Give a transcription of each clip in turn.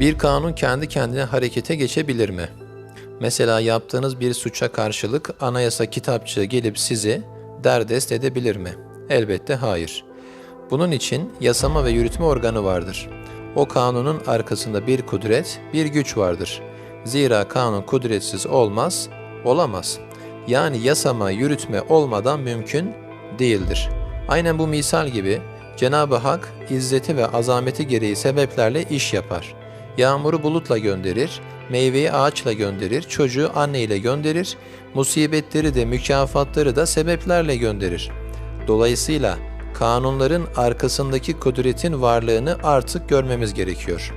Bir kanun kendi kendine harekete geçebilir mi? Mesela yaptığınız bir suça karşılık anayasa kitapçığı gelip sizi derdest edebilir mi? Elbette hayır. Bunun için yasama ve yürütme organı vardır. O kanunun arkasında bir kudret, bir güç vardır. Zira kanun kudretsiz olmaz, olamaz. Yani yasama, yürütme olmadan mümkün değildir. Aynen bu misal gibi Cenab-ı Hak izzeti ve azameti gereği sebeplerle iş yapar. Yağmuru bulutla gönderir, meyveyi ağaçla gönderir, çocuğu anneyle gönderir, musibetleri de mükafatları da sebeplerle gönderir. Dolayısıyla kanunların arkasındaki kudretin varlığını artık görmemiz gerekiyor.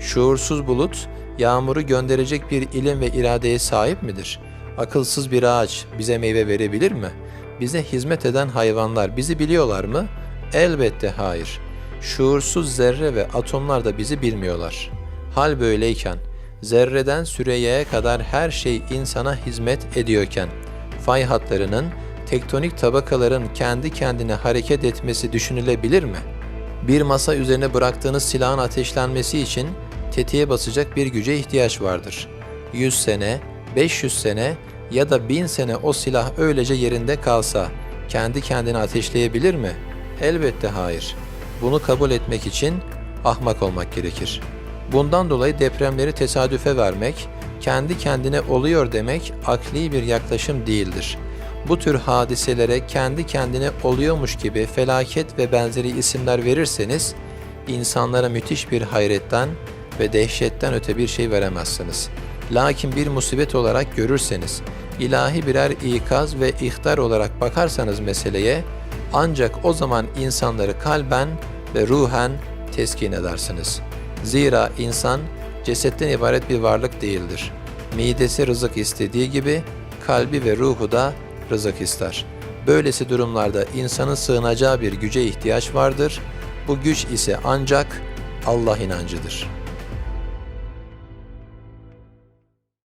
Şuursuz bulut, yağmuru gönderecek bir ilim ve iradeye sahip midir? Akılsız bir ağaç bize meyve verebilir mi? Bize hizmet eden hayvanlar bizi biliyorlar mı? Elbette hayır. Şuursuz zerre ve atomlar da bizi bilmiyorlar. Hal böyleyken, zerreden Süreyye'ye kadar her şey insana hizmet ediyorken, fay hatlarının, tektonik tabakaların kendi kendine hareket etmesi düşünülebilir mi? Bir masa üzerine bıraktığınız silahın ateşlenmesi için tetiğe basacak bir güce ihtiyaç vardır. 100 sene, 500 sene ya da 1000 sene o silah öylece yerinde kalsa kendi kendine ateşleyebilir mi? Elbette hayır. Bunu kabul etmek için ahmak olmak gerekir. Bundan dolayı depremleri tesadüfe vermek, kendi kendine oluyor demek akli bir yaklaşım değildir. Bu tür hadiselere kendi kendine oluyormuş gibi felaket ve benzeri isimler verirseniz, insanlara müthiş bir hayretten ve dehşetten öte bir şey veremezsiniz. Lakin bir musibet olarak görürseniz, ilahi birer ikaz ve ihtar olarak bakarsanız meseleye, ancak o zaman insanları kalben ve ruhen teskin edersiniz. Zira insan cesetten ibaret bir varlık değildir. Midesi rızık istediği gibi kalbi ve ruhu da rızık ister. Böylesi durumlarda insanın sığınacağı bir güce ihtiyaç vardır. Bu güç ise ancak Allah inancıdır.''